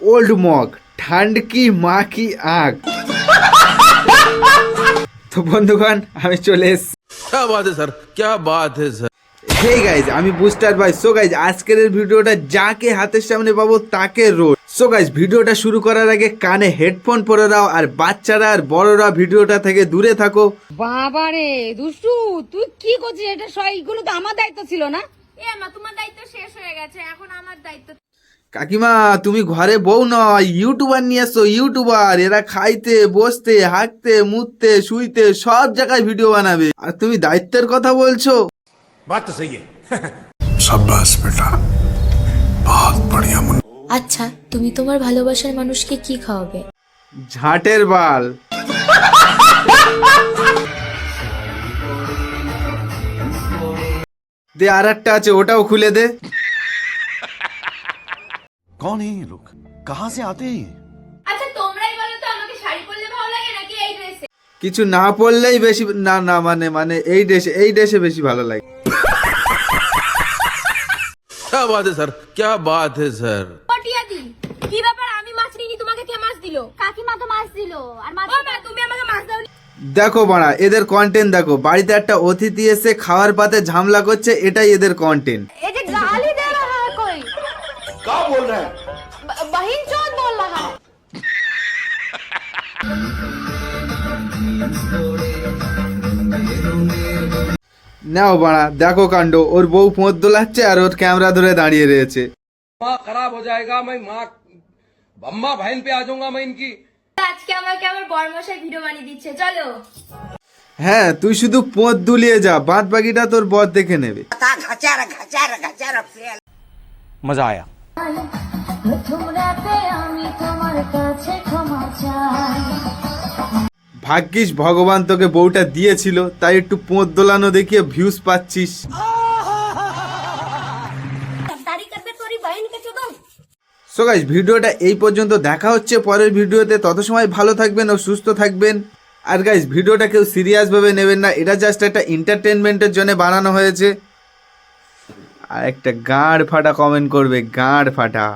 Old mug ঠান্ড কি মা কি আগ তো বন্ধুগণ আমি চলে এসেছি क्या बात है सर क्या बात है सर হে গাইজ আমি বুস্টার ভাই সো গাইজ আজকের এই ভিডিওটা যাকে হাতের সামনে পাবো তাকে রোড সো গাইজ ভিডিওটা শুরু করার আগে কানে হেডফোন পরে দাও আর বাচ্চারা আর বড়রা ভিডিওটা থেকে দূরে থাকো। বাবা রে দুষ্টু তুই কি করছিস? এটা সবগুলো তো আমার দায়িত্ব ছিল না? এ মা তোমার দায়িত্ব শেষ হয়ে গেছে এখন আমার দায়িত্ব কাকিমা তুমি ঘরে বউ নয় ইউটিউবার নিয়ে আসছো ইউটিউবার। এরা খাইতে বসতে হাঁকতে মুততে শুইতে সব জায়গায় ভিডিও বানাবে। আর তুমি দায়িত্বের কথা বলছো? বাত তো সাব্বাস বেটা বহুত বড়ি আচ্ছা তুমি তোমার ভালোবাসার মানুষকে কি খাওয়াবে ঝাঁটের বাল দে আর একটা আছে ওটাও খুলে দে कौन है ये लोग कहाँ से आते हैं ये আচ্ছা তোমরাই বলো তো আমাকে শাড়ি পরলে ভালো লাগে নাকি এই ড্রেসে কিছু না পড়লেই বেশি না না মানে মানে এই ড্রেসে এই ড্রেসে বেশি ভালো লাগে क्या बात है सर क्या बात है सर পটিয়া দি কি ব্যাপার? আমি মাছ নিইনি তোমাকে কে মাছ দিল? কাকিমা তো মাছ দিল আর মাছ তুমি আমাকে মাছ দেখো বাড়া এদের কন্টেন্ট দেখো। বাড়িতে একটা অতিথি এসে খাওয়ার পাতে ঝামলা করছে এটাই এদের কন্টেন্ট যে গালি দে রহা কই। কা বল রহা বহিন চোদ বল রহা নাও বাড়া দেখো কাণ্ড। ওর বউ পোঁত দোলাচ্ছে আর ওর ক্যামেরা ধরে দাঁড়িয়ে রয়েছে। মা খারাপ হয়ে যায়গা মাই মা अम्मा बहन पे आ जाऊंगा मैं इनकी আজকে আমাকে আমার বড়মশাই ভিডিও বানিয়ে দিচ্ছে চলো হ্যাঁ তুই শুধু পোঁত দুলিয়ে যা বাদ বাকিটা তোর বর দেখে নেবে मजा आया ভাগ্যিস ভগবান তোকে বউটা দিয়েছিল তাই একটু পোঁত দোলানো দেখিয়ে ভিউজ পাচ্ছিস সো গাইজ ভিডিওটা এই পর্যন্ত। দেখা হচ্ছে পরের ভিডিওতে। তত সময় ভালো থাকবেন ও সুস্থ থাকবেন। আর গাইজ ভিডিওটা কেউ সিরিয়াসভাবে নেবেন না। এটা জাস্ট একটা এন্টারটেনমেন্টের জন্য বানানো হয়েছে। আর একটা গাঁড় ফাটা কমেন্ট করবে, গাঁড় ফাটা।